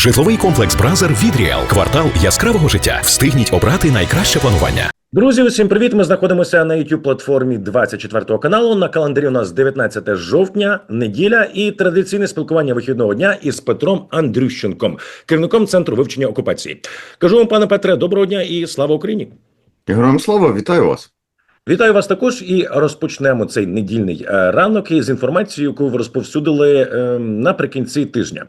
Житловий комплекс Бразер від Ріел. Квартал яскравого життя. Встигніть обрати найкраще планування. Друзі, усім привіт! Ми знаходимося на youtube платформі 24 каналу. На календарі у нас 19 жовтня, неділя і традиційне спілкування вихідного дня із Петром Андрющенком, керівником центру вивчення окупації. Кажу вам, пане Петре, доброго дня і слава Україні! Героям слава, вітаю вас. Вітаю вас також і розпочнемо цей недільний е, ранок із інформацією, яку ви розповсюдили е, наприкінці тижня.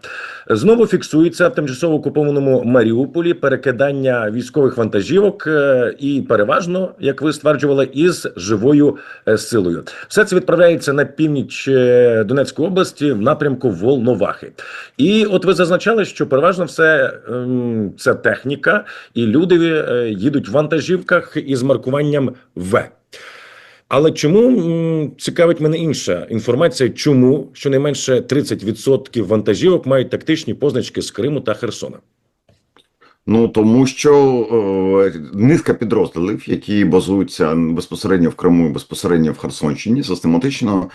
Знову фіксується в тимчасово окупованому Маріуполі перекидання військових вантажівок е, і переважно, як ви стверджували, із живою е, силою. Все це відправляється на північ Донецької області в напрямку Волновахи. І от ви зазначали, що переважно все ем, це техніка, і люди їдуть в вантажівках із маркуванням В. Але чому цікавить мене інша інформація? Чому щонайменше 30% вантажівок мають тактичні позначки з Криму та Херсона? Ну тому що е, низка підрозділів, які базуються безпосередньо в Криму, і безпосередньо в Херсонщині, систематично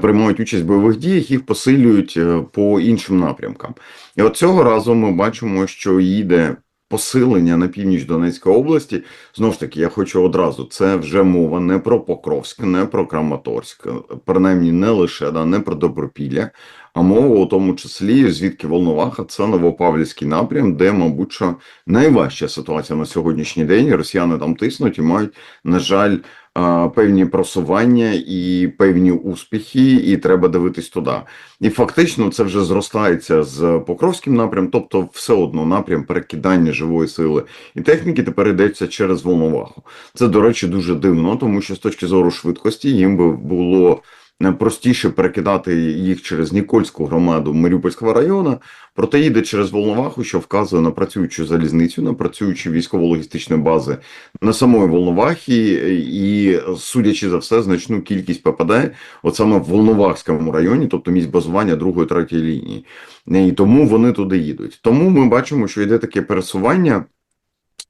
приймають участь в бойових діях, їх посилюють е, по іншим напрямкам. І от цього разу ми бачимо, що їде посилення на північ Донецької області. Знову ж таки, я хочу одразу. Це вже мова не про Покровськ, не про Краматорськ, принаймні не лише да, не про Добропілля, а мова у тому числі звідки Волноваха, це Новопавлівський напрям, де, мабуть, що найважча ситуація на сьогоднішній день. Росіяни там тиснуть і мають, на жаль, певні просування і певні успіхи, і треба дивитись туди. І фактично це вже зростається з Покровським напрям, тобто все одно напрям перекидання живої сили і техніки тепер йдеться через Волноваху. Це, до речі, дуже дивно, тому що з точки зору швидкості їм би було простіше перекидати їх через Нікольську громаду Маріупольського району, проте їде через Волноваху, що вказує на працюючу залізницю, на працюючі військово-логістичні бази на самої Волновахі, і, судячи за все, значну кількість ППД, от саме в Волновахському районі, тобто місць базування другої третьої лінії, і тому вони туди їдуть. Тому ми бачимо, що йде таке пересування.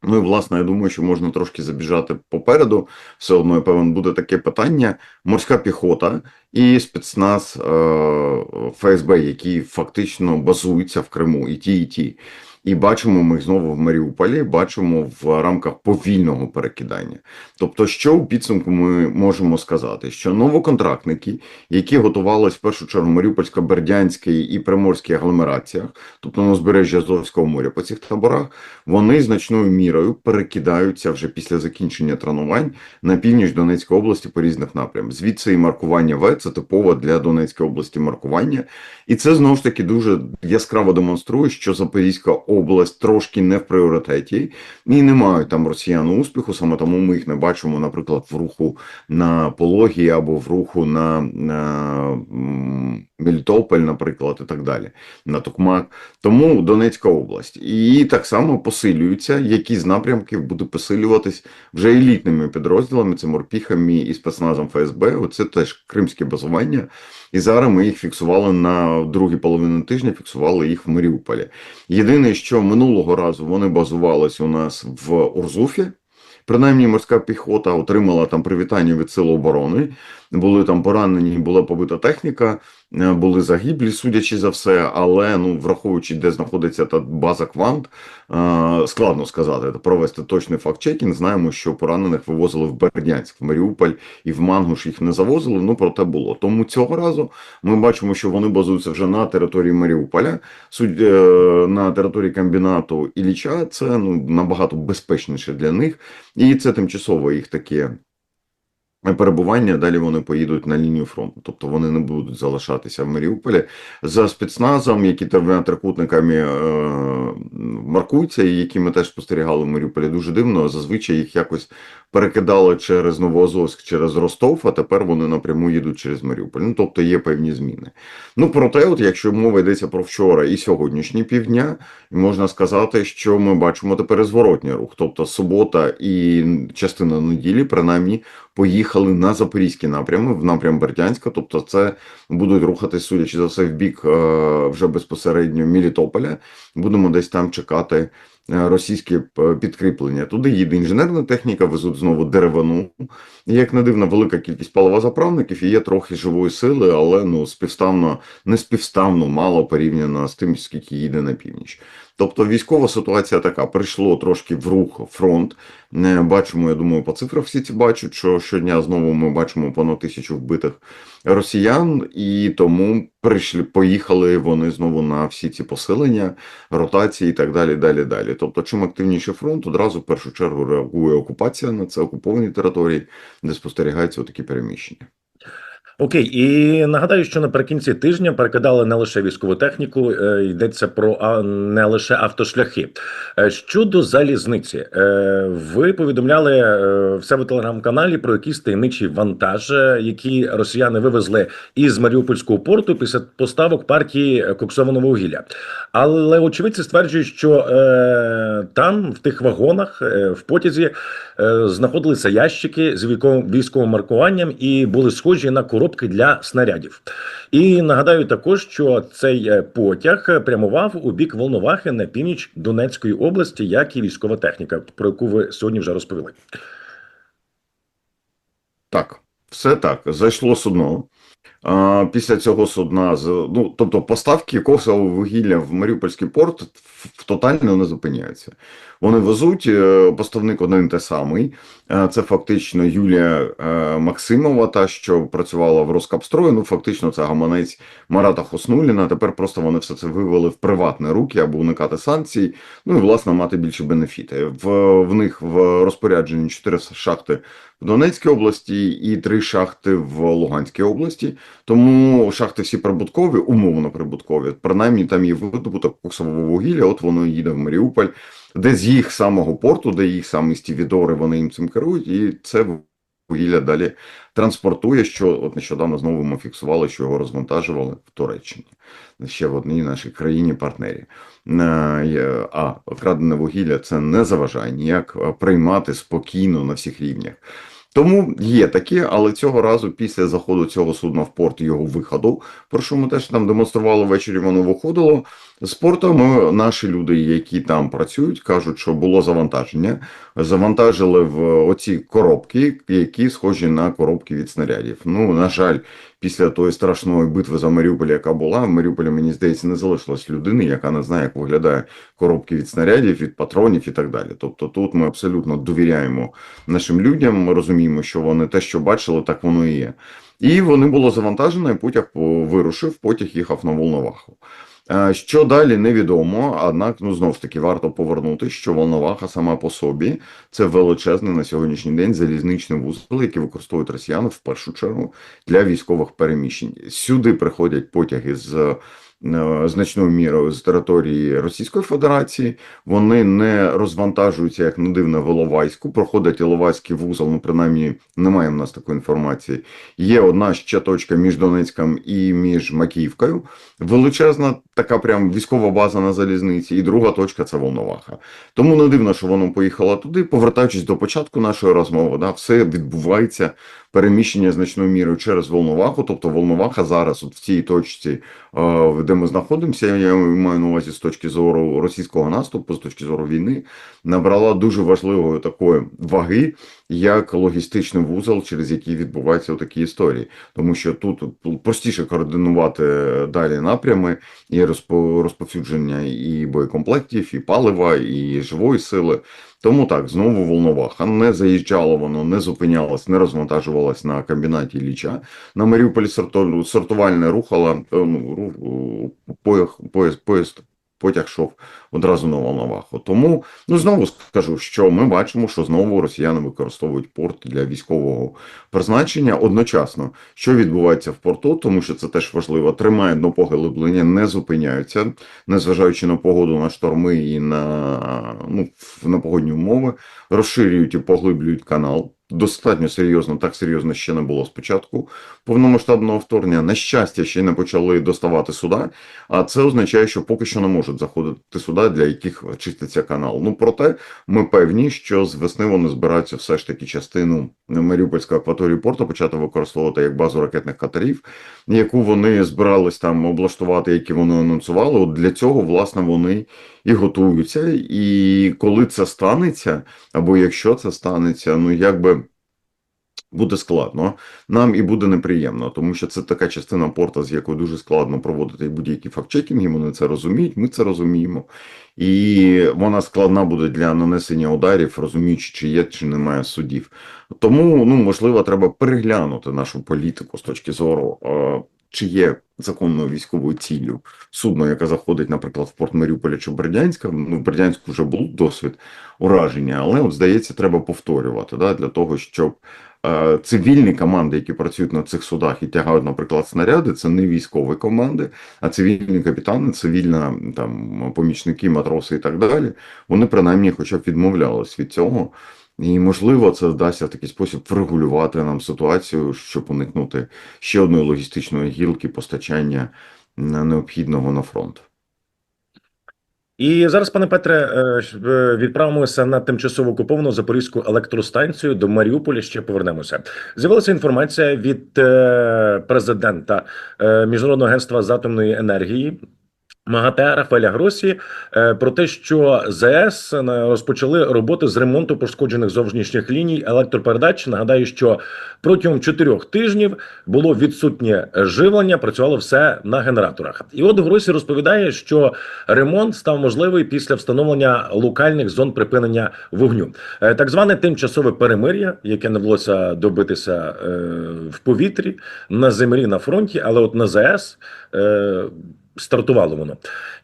Ну і власне, я думаю, що можна трошки забіжати попереду. Все одно я певен буде таке питання: морська піхота і спецназ е ФСБ, які фактично базуються в Криму, і ті, і ті. І бачимо ми знову в Маріуполі, бачимо в рамках повільного перекидання. Тобто, що у підсумку ми можемо сказати, що новоконтрактники, які готувалися в першу чергу Маріупольсько-Бердянській і Приморській агломераціях, тобто на узбережжя Азовського моря по цих таборах, вони значною мірою перекидаються вже після закінчення тренувань на північ Донецької області по різних напрямах. Звідси і маркування В це типово для Донецької області маркування, і це знову ж таки дуже яскраво демонструє, що Запорізька область трошки не в пріоритеті і не мають там росіян успіху. Саме тому ми їх не бачимо, наприклад, в руху на пологі або в руху на, на Мелітополь, наприклад, і так далі, на Токмак. Тому Донецька область. І так само посилюються, які з напрямків будуть посилюватись вже елітними підрозділами, це морпіхами і спецназом ФСБ. Оце теж кримське базування. І зараз ми їх фіксували на другій половині тижня, фіксували їх в Маріуполі. Єдине, що минулого разу вони базувалися у нас в Урзуфі. Принаймні морська піхота отримала там привітання від Сил оборони, були там поранені, була побита техніка. Е, були загиблі, судячи за все, але ну враховуючи, де знаходиться та база Квант, е, складно сказати провести точний факт-чекінг. Знаємо, що поранених вивозили в Бердянськ, в Маріуполь і в Мангуш їх не завозили. Ну проте було. Тому цього разу ми бачимо, що вони базуються вже на території Маріуполя, судь е, на території комбінату Ілліча. Це ну набагато безпечніше для них, і це тимчасово їх таке перебування. Далі вони поїдуть на лінію фронту, тобто вони не будуть залишатися в Маріуполі за спецназом, які там трикутниками е, маркуються, і які ми теж спостерігали в Маріуполі. Дуже дивно. Зазвичай їх якось перекидали через Новоазовськ, через Ростов, а тепер вони напряму їдуть через Маріуполь. Ну тобто є певні зміни. Ну проте, от якщо мова йдеться про вчора і сьогоднішні півдня, можна сказати, що ми бачимо тепер зворотній рух, тобто субота і частина неділі, принаймні, поїхали на запорізькі напрями в напрям Бердянська, тобто це будуть рухатись, судячи за все, в бік е, вже безпосередньо Мілітополя. Будемо десь там чекати Е, російські е, підкріплення. Туди їде інженерна техніка, везуть знову деревину. Як не дивно, велика кількість паливозаправників і є трохи живої сили, але ну співставно, не співставно мало порівняно з тим, скільки їде на північ. Тобто військова ситуація така: прийшло трошки в рух фронт. Бачимо, я думаю, по цифрах всі ці бачать, що щодня знову ми бачимо понад тисячу вбитих росіян, і тому прийшли, поїхали вони знову на всі ці посилення, ротації і так далі. Далі, далі. Тобто, чим активніший фронт, одразу в першу чергу реагує окупація на це окуповані території, де спостерігаються такі переміщення. Окей, і нагадаю, що наприкінці тижня перекидали не лише військову техніку, е, йдеться про не лише автошляхи. Е, Щодо залізниці, е, ви повідомляли в себе телеграм-каналі про якийсь таємничий вантаж, який росіяни вивезли із Маріупольського порту після поставок партії коксованого вугілля. Але очевидці стверджують, що там, в тих вагонах, в потязі, знаходилися ящики з військовим маркуванням і були схожі на коробки для снарядів. І нагадаю також, що цей е, потяг прямував у бік Волновахи на північ Донецької області, як і військова техніка, про яку ви сьогодні вже розповіли. Так, все так. Зайшло судно. Після цього судна, ну, тобто поставки коксового вугілля в Маріупольський порт в- тотально не зупиняються. Вони везуть, е, поставник один те самий. Е, Це фактично Юлія е, Максимова, та, що працювала в Роскапстрої. Ну, фактично, це гаманець Марата Хоснуліна. Тепер просто вони все це вивели в приватні руки, аби уникати санкцій. Ну і власне мати більше бенефіти. В, в них в розпорядженні чотири шахти в Донецькій області і три шахти в Луганській області. Тому шахти всі прибуткові, умовно прибуткові. Принаймні там є видобуток коксового вугілля. От воно їде в Маріуполь, де з їх самого порту, де їх самі стівідори, вони їм цим керують, і це вугілля далі транспортує. Що от нещодавно знову ми фіксували, що його розвантажували в Туреччині, ще в одній нашій країні-партнері. Е, А крадене вугілля це не заважає ніяк е, приймати спокійно на всіх рівнях. Тому є таке, але цього разу після заходу цього судна в порт його виходу, про що ми теж там демонстрували ввечері, воно виходило Ми наші люди, які там працюють, кажуть, що було завантаження. Завантажили в оці коробки, які схожі на коробки від снарядів. Ну на жаль, після тої страшної битви за Маріуполь, яка була в Маріуполі, мені здається, не залишилось людини, яка не знає, як виглядає коробки від снарядів, від патронів і так далі. Тобто, тут ми абсолютно довіряємо нашим людям. Ми розуміємо, що вони те, що бачили, так воно і є. І вони було завантажено, і потяг по- вирушив, потяг їхав на Волноваху. Е, Що далі невідомо, однак ну знов ж таки варто повернути, що Волноваха сама по собі це величезний на сьогоднішній день залізничний вузол, який використовують росіяни в першу чергу для військових переміщень. Сюди приходять потяги з значною мірою з території Російської Федерації. Вони не розвантажуються як не дивно в Іловайську. Проходить Іловайський вузол. Ну принаймні немає в нас такої інформації. Є одна ще точка між Донецьком і між Макіївкою. Величезна така прям військова база на залізниці, і друга точка це Волноваха. Тому не дивно, що воно поїхало туди. Повертаючись до початку нашої розмови, да, все відбувається переміщення значною мірою через Волноваху. Тобто Волноваха зараз, от в цій точці, е, де ми знаходимося, я маю на увазі з точки зору російського наступу, з точки зору війни, набрала дуже важливої такої ваги, як логістичний вузол, через який відбуваються такі історії. Тому що тут простіше координувати далі напрями і розповсюдження і боєкомплектів, і палива, і живої сили. Тому так, знову Волноваха. Не заїжджало воно, не зупинялось, не розвантажувалось на комбінаті Ліча. На Маріуполі сорто- сортувальне рухало, е, ну, рух, поїзд, поїзд, поїзд, потяг йшов одразу на Волноваху. Тому, ну знову скажу, що ми бачимо, що знову росіяни використовують порт для військового призначення одночасно. Що відбувається в порту, тому що це теж важливо. Тримають до поглиблення, не зупиняються, незважаючи на погоду, на шторми і на, ну, на погодні умови, розширюють і поглиблюють канал. Достатньо серйозно, так серйозно ще не було спочатку повномасштабного вторгнення. На щастя, ще не почали доставати суда, а це означає, що поки що не можуть заходити суда, для яких чиститься канал. Ну проте ми певні, що з весни вони збираються все ж таки частину Маріупольської акваторії порту почати використовувати як базу ракетних катерів, яку вони збирались там облаштувати, які вони анонсували. От для цього власне вони і готуються. І коли це станеться, або якщо це станеться, ну якби буде складно, нам і буде неприємно, тому що це така частина порта, з якою дуже складно проводити будь-які фактчекінги. Вони це розуміють, ми це розуміємо, і вона складна буде для нанесення ударів, розуміючи, чи є, чи немає судів. Тому ну можливо, треба переглянути нашу політику з точки зору. Чи є законною військовою ціллю судно, яке заходить, наприклад, в порт Маріуполя чи Бердянська. Ну, в Бердянську вже був досвід ураження, але от здається, треба повторювати да, для того, щоб е, цивільні команди, які працюють на цих судах і тягають, наприклад, снаряди, це не військові команди, а цивільні капітани, цивільна там помічники, матроси і так далі. Вони принаймні, хоча б відмовлялись від цього. І можливо, це вдасться в такий спосіб врегулювати нам ситуацію, щоб уникнути ще одної логістичної гілки постачання необхідного на фронт. І зараз, пане Петре, е, е, відправимося на тимчасово окуповану Запорізьку електростанцію до Маріуполя. Ще повернемося. З'явилася інформація від е, президента е, Міжнародного агентства з атомної енергії. МАГАТЕ Рафаеля Гросі е, про те, що ЗС розпочали роботи з ремонту пошкоджених зовнішніх ліній електропередач. Нагадаю, що протягом чотирьох тижнів було відсутнє живлення, працювало все на генераторах. І от Гросі розповідає, що ремонт став можливий після встановлення локальних зон припинення вогню. Е, Так зване тимчасове перемир'я, яке не вдалося добитися е, в повітрі, на землі, на фронті, але от на е, стартувало воно.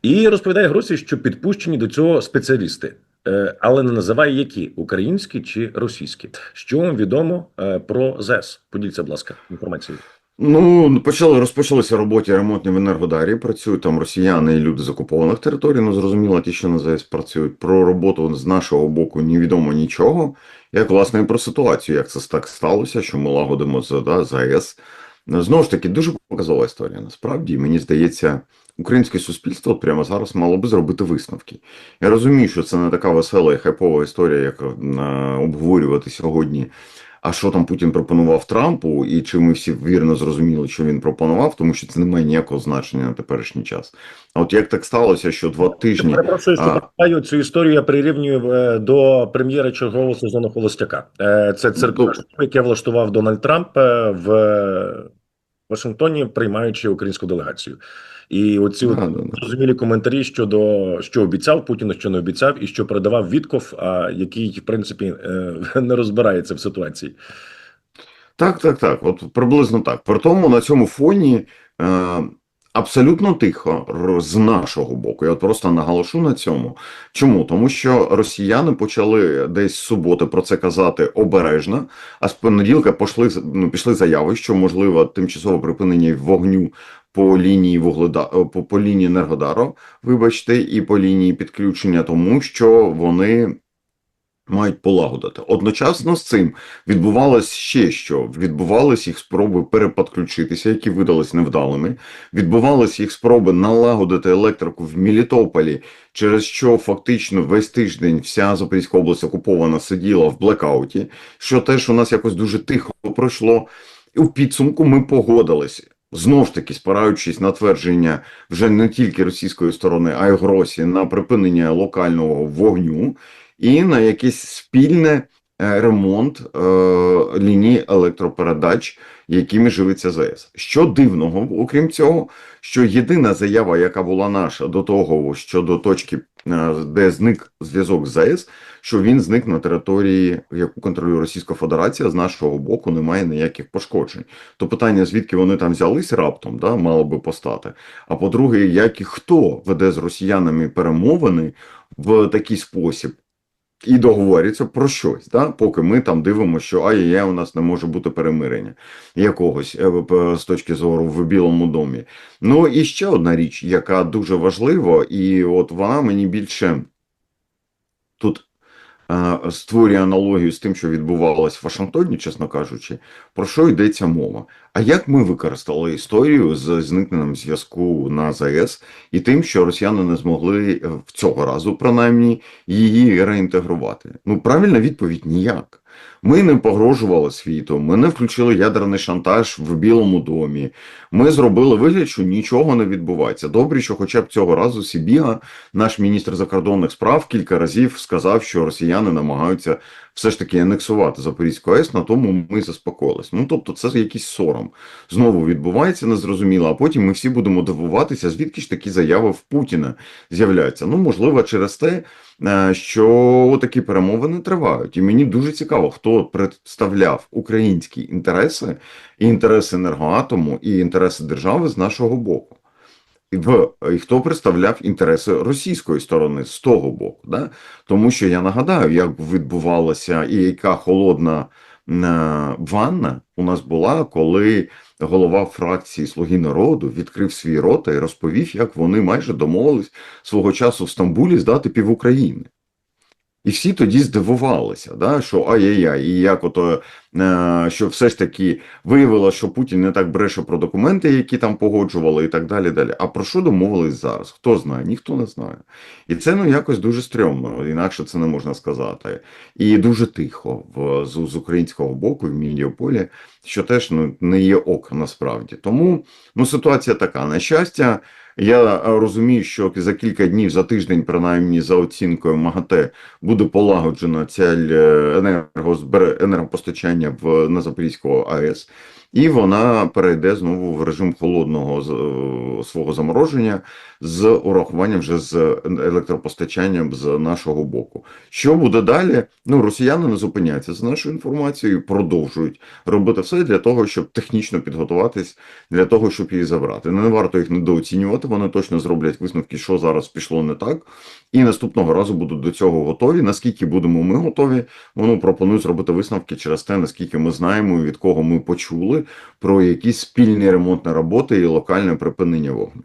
І розповідає Гросі, що підпущені до цього спеціалісти. Е, Але не називає які українські чи російські. Що вам відомо е, про ЗЕС? Поділіться, будь ласка, інформацією. Ну, почали розпочалися роботи ремонтні в Енергодарі. Працюють там росіяни і люди з окупованих територій. Ну зрозуміло, ті, що на ЗАЕС працюють. Про роботу з нашого боку невідомо нічого. Як власне і про ситуацію, як це так сталося, що ми лагодимо з да, ЗАЕС. Знову ж таки, дуже показова історія. Насправді, мені здається, українське суспільство прямо зараз мало би зробити висновки. Я розумію, що це не така весела і хайпова історія, як е, обговорювати сьогодні. А що там Путін пропонував Трампу, і чи ми всі вірно зрозуміли, що він пропонував, тому що це не має ніякого значення на теперішній час. А от як так сталося, що два тижні Перепрошую, що А. питаю цю історію. Я прирівнюю е, до прем'єри чергового сезону Холостяка. Е, Це Ну, яке влаштував Дональд Трамп в Вашингтоні, приймаючи українську делегацію. І оці да. зрозумілі коментарі щодо що обіцяв Путіну, що не обіцяв, і що передавав Вітков, а який в принципі е, не розбирається в ситуації. Так, так, так. От приблизно так. При тому на цьому фоні е, абсолютно тихо з нашого боку. Я от просто наголошу на цьому. Чому? Тому що росіяни почали десь з суботи про це казати обережно, а з понеділка пішли, ну, пішли заяви, що можливо тимчасове припинення вогню по лінії вугледа е, по, по лінії Енергодару, вибачте, і по лінії підключення, тому що вони. Мають полагодити одночасно з цим відбувалось ще що відбувались їх спроби переподключитися, які видались невдалими. Відбувались їх спроби налагодити електрику в Мелітополі, через що фактично весь тиждень вся Запорізька область окупована сиділа в блекауті, що теж у нас якось дуже тихо пройшло. І у підсумку ми погодились. Знов ж таки, спираючись на твердження вже не тільки російської сторони, а й Гросі на припинення локального вогню і на якийсь спільне е, ремонт е, ліній електропередач, якими живиться ЗАЕС. Що дивного, окрім цього, що єдина заява, яка була наша до того, що до точки, е, де зник зв'язок з ЗАЕС, що він зник на території, яку контролює Російська Федерація, з нашого боку немає ніяких пошкоджень. То питання, звідки вони там взялись раптом, да, мало би постати. А по-друге, як і хто веде з росіянами перемовини в такий спосіб, і договоряться про щось, да? поки ми там дивимося, що ай-яй, у нас не може бути перемирення якогось е, з точки зору в Білому домі. Ну і ще одна річ, яка дуже важлива, і от вона мені більше тут створює аналогію з тим, що відбувалось в Вашингтоні, чесно кажучи, про що йдеться мова. А як ми використали історію з зникненням зв'язку на ЗАЕС і тим, що росіяни не змогли е, в цього разу, принаймні, її реінтегрувати? Ну, правильна відповідь ніяк. Ми не погрожували світу, ми не включили ядерний шантаж в Білому домі. Ми зробили вигляд, що нічого не відбувається. Добре, що хоча б цього разу Сібіга, наш міністр закордонних справ, кілька разів сказав, що росіяни намагаються все ж таки анексувати Запорізьку АЕС, на тому ми заспокоїлись. Ну тобто, це якийсь сором знову відбувається незрозуміло. А потім ми всі будемо дивуватися, звідки ж такі заяви в Путіна з'являються. Ну можливо, через те, е, що такі перемовини тривають. І мені дуже цікаво, хто представляв українські інтереси, і інтереси енергоатому, і інтереси держави з нашого боку. І в і хто представляв інтереси російської сторони з того боку, да? тому що я нагадаю, як відбувалася і яка холодна е, ванна у нас була, коли голова фракції Слуги народу відкрив свій рота і розповів, як вони майже домовились свого часу в Стамбулі здати пів України. І всі тоді здивувалися, да, що ай-яй-яй, і як ото, е, що все ж таки виявилося, що Путін не так бреше про документи, які там погоджували, і так далі. далі. А про що домовились зараз? Хто знає? Ніхто не знає. І це ну якось дуже стрьомно, інакше це не можна сказати. І дуже тихо в, з, з українського боку в Мідіополі, що теж ну, не є ок насправді. Тому ну, ситуація така. На щастя, я розумію, що за кілька днів, за тиждень, принаймні за оцінкою МАГАТЕ, буде полагоджено ціль енергозбер... енергопостачання в на Запорізького АЕС, і вона перейде знову в режим холодного свого замороження з урахуванням вже з електропостачанням з нашого боку. Що буде далі? Ну, росіяни не зупиняються за нашою інформацією, продовжують робити все для того, щоб технічно підготуватись для того, щоб її забрати. Не варто їх недооцінювати. Вони точно зроблять висновки, що зараз пішло не так, і наступного разу будуть до цього готові. Наскільки будемо ми готові, воно пропонують зробити висновки через те, наскільки ми знаємо, від кого ми почули про якісь спільні ремонтні роботи і локальне припинення вогню.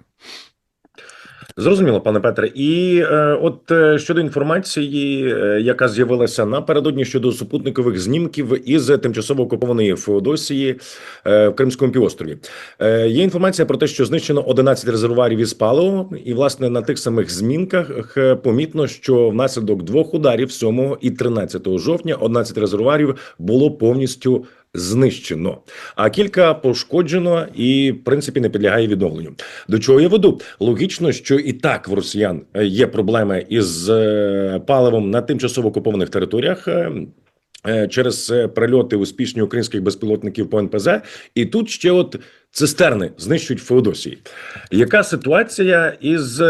Зрозуміло, пане Петре. І е, от е, щодо інформації, е, яка з'явилася напередодні щодо супутникових знімків із тимчасово окупованої Феодосії е, в Кримському півострові, е, є інформація про те, що знищено 11 резервуарів із паливом, і власне на тих самих змінках е, помітно, що внаслідок двох ударів 7 і 13 жовтня 11 резервуарів було повністю знищено, а кілька пошкоджено і в принципі не підлягає відновленню. До чого я веду? Логічно, що і так в росіян е, є проблеми із е, паливом на тимчасово окупованих територіях. е, Через прильоти успішні українських безпілотників по НПЗ, і тут ще от цистерни знищують Феодосії. Яка ситуація із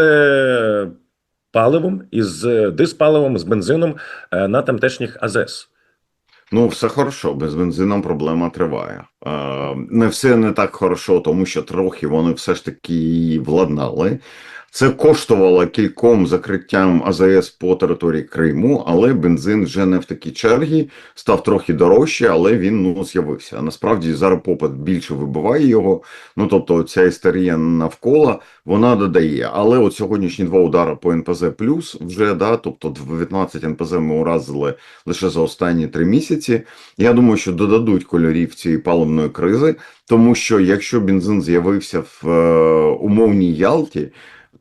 паливом, із диспаливом, з бензином на тамтешніх АЗС? Ну, все хорошо, без бензином проблема триває. Е, не все не так хорошо, тому що трохи вони все ж таки владнали. Це коштувало кільком закриттям АЗС по території Криму, але бензин вже не в такій чергі, став трохи дорожче, але він ну з'явився. Насправді зараз попит більше вибиває його. Ну тобто ця істерія навколо вона додає. Але от сьогоднішні два удари по НПЗ плюс вже да, тобто 19 НПЗ ми уразили лише за останні три місяці. Я думаю, що додадуть кольорів цієї паливної кризи, тому що якщо бензин з'явився в е, умовній Ялті,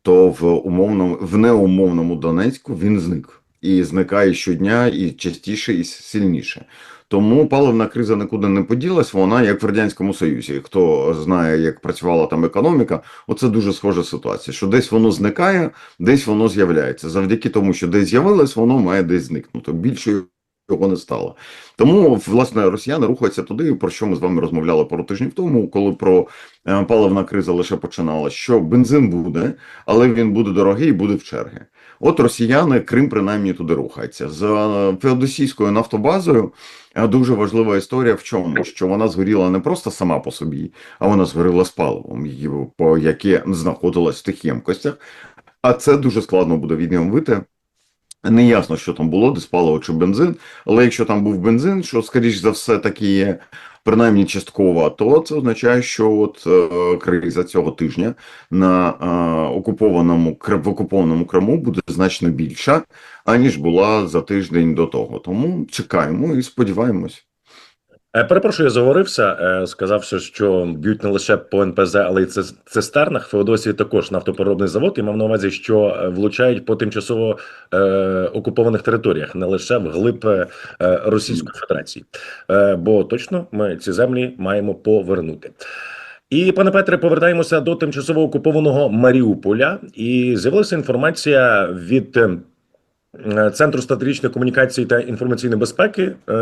то в умовному в неумовному Донецьку він зник і зникає щодня, і частіше, і сильніше. Тому паливна криза нікуди не поділась. Вона як в радянському союзі. Хто знає, як працювала там економіка, оце дуже схожа ситуація. Що десь воно зникає, десь воно з'являється. Завдяки тому, що десь з'явилось, воно має десь зникнути. Більше його не стало. Тому власне росіяни рухаються туди, про що ми з вами розмовляли пару тижнів тому, коли про е, паливна криза лише починала. Що бензин буде, але він буде дорогий і буде в черги. От росіяни, Крим принаймні туди рухається з феодосійською нафтобазою. е, Дуже важлива історія в чому, що вона згоріла не просто сама по собі, а вона згоріла з паливом, яке знаходилось в тих ємкостях. А це дуже складно буде відновити. Не ясно, що там було, диспаливо чи бензин, але якщо там був бензин, що скоріш за все таки є принаймні частково, то це означає, що от е, криза цього тижня на е, окупованому в окупованому Криму буде значно більша, аніж була за тиждень до того. Тому чекаємо і сподіваємось. Е, Перепрошую, я заговорився, е, сказавши, що б'ють не лише по НПЗ, але й цис- цистернах. Феодосії також нафтопереробний завод. І мав на увазі, що е, влучають по тимчасово е, окупованих територіях, не лише вглиб е, Російської Федерації. Е, бо точно ми ці землі маємо повернути. І пане Петре, повертаємося до тимчасово окупованого Маріуполя. І з'явилася інформація від Центру стратегічної комунікації та інформаційної безпеки. Е,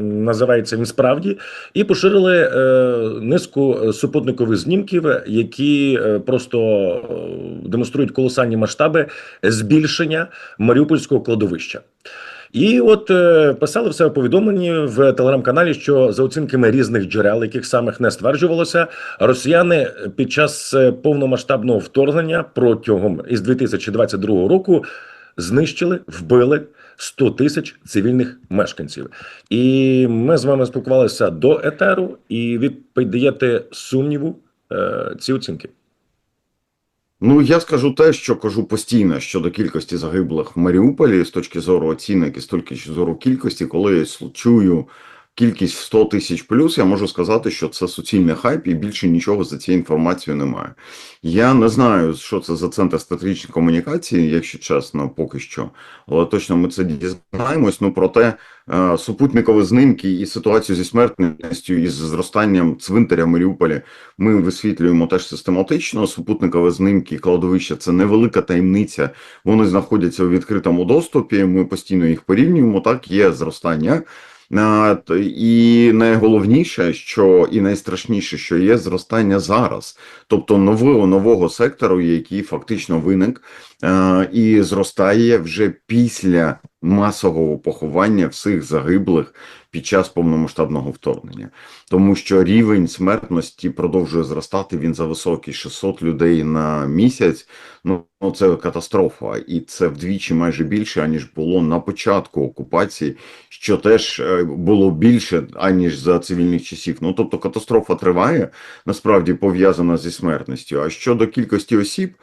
називається він справді, і поширили е, низку супутникових знімків, які е, просто е, демонструють колосальні масштаби збільшення Маріупольського кладовища. І от е, писали в себе повідомлені в телеграм-каналі, що за оцінками різних джерел, яких самих не стверджувалося, росіяни під час е, повномасштабного вторгнення протягом із 2022 року знищили, вбили 100 тисяч цивільних мешканців. І ми з вами спілкувалися до етеру, і ви піддаєте сумніву е, ці оцінки. Ну, я скажу те, що кажу постійно щодо кількості загиблих в Маріуполі з точки зору оцінок і з точки зору кількості, коли я чую кількість в 100 тисяч плюс, я можу сказати, що це суцільний хайп і більше нічого за цією інформацією немає. Я не знаю, що це за центр стратегічної комунікації, якщо чесно, поки що. Але точно ми це дізнаємось. Ну проте е, супутникові знімки і ситуацію зі смертністю і з зростанням цвинтаря в Маріуполі ми висвітлюємо теж систематично. Супутникові знімки кладовища це невелика таємниця. Вони знаходяться у відкритому доступі. Ми постійно їх порівнюємо. Так є зростання. І найголовніше, що і найстрашніше, що є зростання зараз, тобто нового нового сектору, який фактично виник е, і зростає вже після масового поховання всіх загиблих під час повномасштабного вторгнення, тому що рівень смертності продовжує зростати. Він за високий 600 людей на місяць. Ну це катастрофа, і це вдвічі майже більше аніж було на початку окупації, що теж е, було більше аніж за цивільних часів. Ну тобто катастрофа триває, насправді пов'язана зі смертністю. А щодо кількості осіб.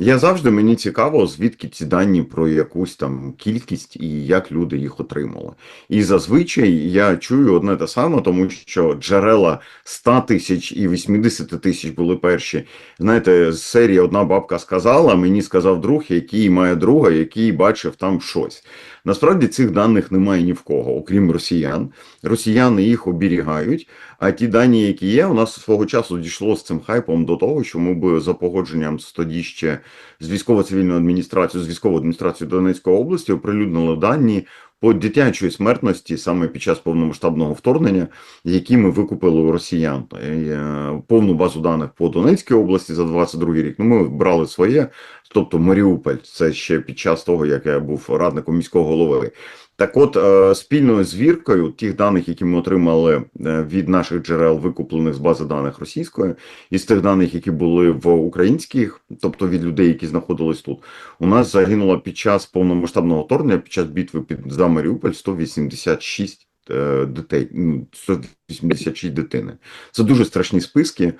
Я завжди мені цікаво, звідки ці дані про якусь там кількість і як люди їх отримали. І зазвичай я чую одне те саме, тому що джерела 100 тисяч і 80 тисяч були перші. Знаєте, з серії одна бабка сказала, мені сказав друг, який має друга, який бачив там щось. Насправді цих даних немає ні в кого, окрім росіян. Росіяни їх оберігають. А ті дані, які є, у нас свого часу дійшло з цим хайпом до того, що ми б за погодженням з тоді ще з військово-цивільною адміністрацією, з військовою адміністрацією Донецької області оприлюднили дані по дитячої смертності саме під час повномасштабного вторгнення, які ми викупили у росіян. Е, Повну базу даних по Донецькій області за 22 рік. Ну, ми брали своє, тобто Маріуполь, це ще під час того, як я був радником міського голови. Так от, е, спільною звіркою тих даних, які ми отримали е, від наших джерел, викуплених з бази даних російської, і з тих даних, які були в українських, тобто від людей, які знаходились тут, у нас загинуло під час повномасштабного вторгнення, під час битви під за Маріуполь 186 е, дітей, ну, 186 дитини. Це дуже страшні списки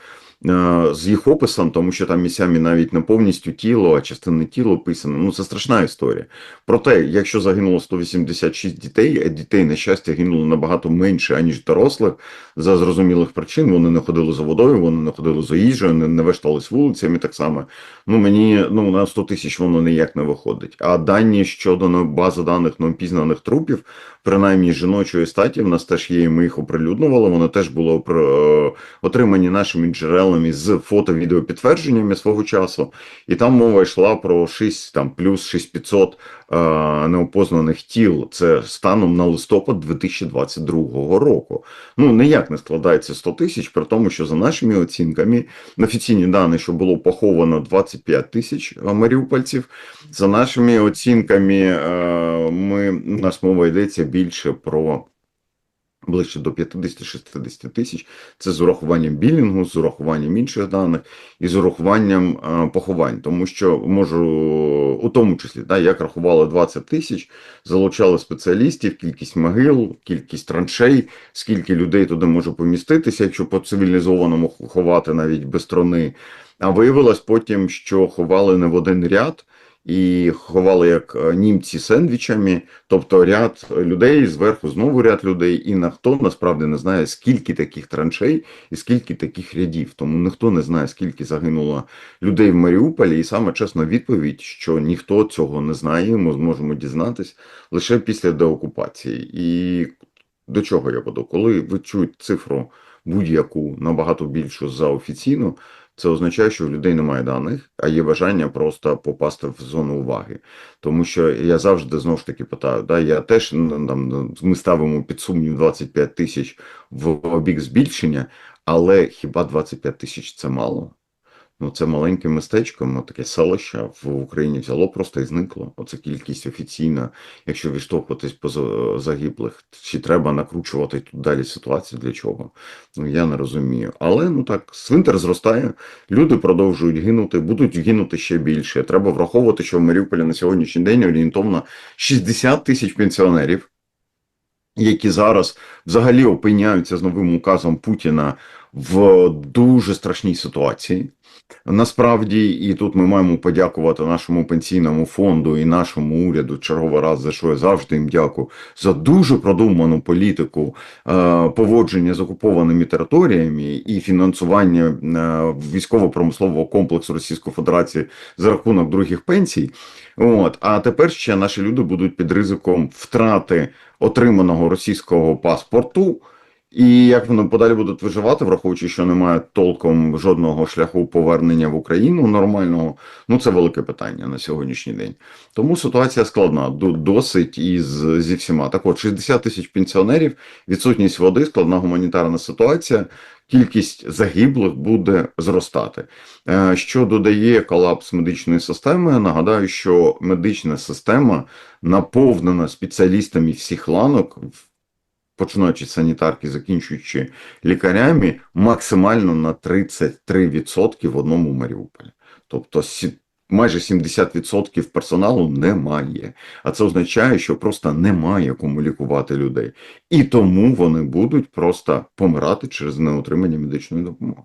з їх описом, тому що там місцями навіть не повністю тіло, а частини тіла описано. Ну, це страшна історія. Проте, якщо загинуло 186 дітей, а дітей, на щастя, гинуло набагато менше, аніж дорослих, за зрозумілих причин. Вони не ходили за водою, вони не ходили за їжею, не, не вештались вулицями так само. Ну, мені ну, на 100 тисяч воно ніяк не виходить. А дані щодо ну, бази даних неопізнаних трупів, принаймні жіночої статі, в нас теж є, і ми їх оприлюднували. Вони теж були е, отримані нашими джерелами з фото-відеопідтвердженнями свого часу. І там мова йшла про 6 там плюс 6500 е, неопознаних тіл. Це станом на листопад 2022 року. Ну ніяк не складається 100 тисяч, при тому, що за нашими оцінками офіційні дані, що було поховано 25 тисяч е, маріупольців. За нашими оцінками, е, ми у нас мова йдеться більше про. Ближче до 50-60 тисяч. Це з урахуванням білінгу, з урахуванням інших даних і з урахуванням е, поховань. Тому що можу, у тому числі, да, як рахували 20 тисяч, залучали спеціалістів, кількість могил, кількість траншей, скільки людей туди може поміститися, якщо по цивілізованому ховати навіть без трони. А виявилось потім, що ховали не в один ряд. І ховали як е, німці сендвічами, тобто ряд людей зверху знову ряд людей, і ніхто насправді не знає, скільки таких траншей і скільки таких рядів. Тому ніхто не знає, скільки загинуло людей в Маріуполі, і саме чесна відповідь, що ніхто цього не знає. Ми зможемо дізнатись лише після деокупації. І до чого я веду? Коли ви чуєте цифру будь-яку набагато більшу за офіційну, це означає, що в людей немає даних, а є бажання просто попасти в зону уваги. Тому що я завжди знову ж таки питаю, да, я теж там, ми ставимо під сумнів 25 тисяч в бік збільшення, але хіба 25 тисяч це мало? Ну, це маленьке містечко, таке селище в Україні взяло просто і зникло. Оце кількість офіційна. Якщо відштовхуватись по загиблих, чи треба накручувати тут далі ситуацію? Для чого? Ну я не розумію. Але ну так, свинтер зростає, люди продовжують гинути, будуть гинути ще більше. Треба враховувати, що в Маріуполі на сьогоднішній день орієнтовно 60 тисяч пенсіонерів, які зараз взагалі опиняються з новим указом Путіна в дуже страшній ситуації. Насправді, і тут ми маємо подякувати нашому пенсійному фонду і нашому уряду черговий раз, за що я завжди їм дякую, за дуже продуману політику е, поводження з окупованими територіями і фінансування е, військово-промислового комплексу Російської Федерації за рахунок других пенсій. От, а тепер ще наші люди будуть під ризиком втрати отриманого російського паспорту. І як вони подалі будуть виживати, враховуючи, що немає толком жодного шляху повернення в Україну нормального, ну це велике питання на сьогоднішній день. Тому ситуація складна, досить із зі всіма. Так от 60 тисяч пенсіонерів, відсутність води, складна гуманітарна ситуація. Кількість загиблих буде зростати, Е, що додає колапс медичної системи. Нагадаю, що медична система наповнена спеціалістами всіх ланок, в- починаючи з санітарки, закінчуючи лікарями, максимально на 33% в одному Маріуполі. Тобто майже 70% персоналу немає. А це означає, що просто немає кому лікувати людей. І тому вони будуть просто помирати через неотримання медичної допомоги.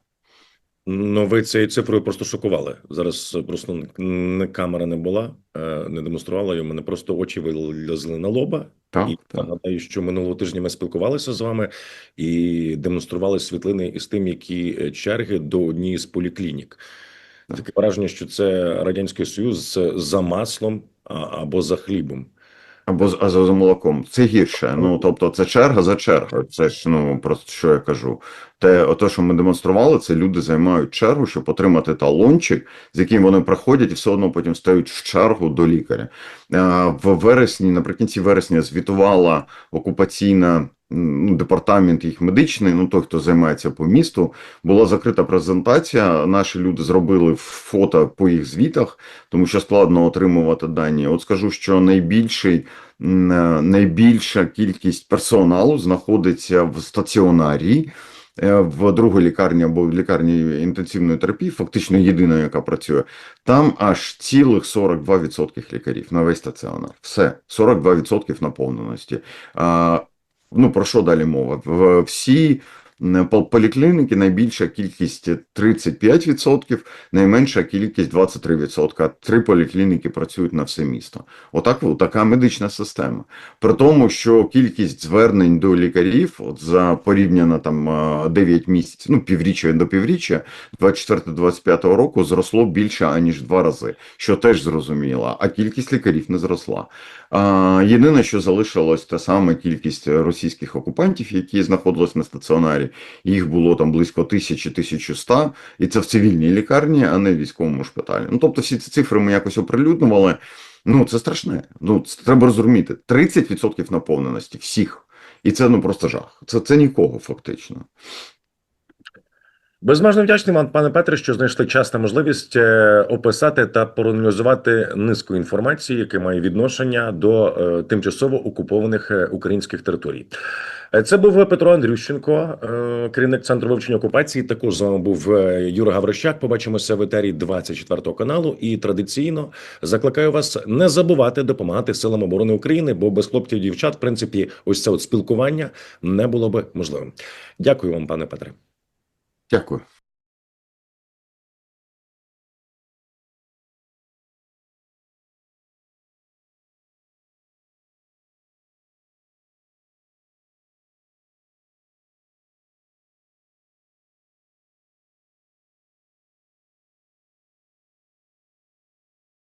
Ну, ви цією цифрою просто шокували. Зараз просто не камера не була, е, не демонструвала, і у мене просто очі вилізли на лоба. Так, І так. нагадаю, що минулого тижня ми спілкувалися з вами і демонстрували світлини із тим, які е, черги до однієї з поліклінік. Так. Таке враження, що це радянський союз за маслом або за хлібом. Або з, а за за молоком. Це гірше. Ну тобто, це черга за чергою. Це ж ну просто що я кажу. Те, ото, що ми демонстрували, це люди займають чергу, щоб отримати талончик, з яким вони проходять, і все одно потім стають в чергу до лікаря. В вересні, наприкінці вересня, звітувала окупаційна. Ну, департамент їх медичний, ну той, хто займається по місту, була закрита презентація. Наші люди зробили фото по їх звітах, тому що складно отримувати дані. От скажу, що найбільший е, найбільша кількість персоналу знаходиться в стаціонарі. Е, В другій лікарні або в лікарні інтенсивної терапії, фактично єдина, яка працює, там аж цілих 42% лікарів на весь стаціонар. Все, 42% наповненості. Ну про що далі мова? Всі поліклініки найбільша кількість 35%, найменша кількість 23%. Три поліклініки працюють на все місто. Отак, така медична система. При тому, що кількість звернень до лікарів от за порівняно там е, 9 місяців, ну півріччя до півріччя 24-25 року зросло більше аніж два рази, що теж зрозуміло. А кількість лікарів не зросла. Єдине, що залишилось, та саме кількість російських окупантів, які знаходились на стаціонарі. Їх було там близько 1000-1100, і це в цивільній лікарні, а не в військовому шпиталі. Ну тобто, всі ці цифри ми якось оприлюднювали. Ну це страшне. Ну це треба розуміти. 30% наповненості всіх. І це ну просто жах. Це, це нікого фактично. Безмежно вдячний вам, пане Петре, що знайшли час та можливість е, описати та проаналізувати низку інформації, яке має відношення до е, тимчасово окупованих е, українських територій. Це був Петро Андрющенко, керівник центру вивчення окупації. Також з вами був Юра Гаврищак. Побачимося в етері 24 каналу. І традиційно закликаю вас не забувати допомагати силам оборони України, бо без хлопців і дівчат, в принципі, ось це от спілкування не було би можливим. Дякую вам, пане Петре. Дякую.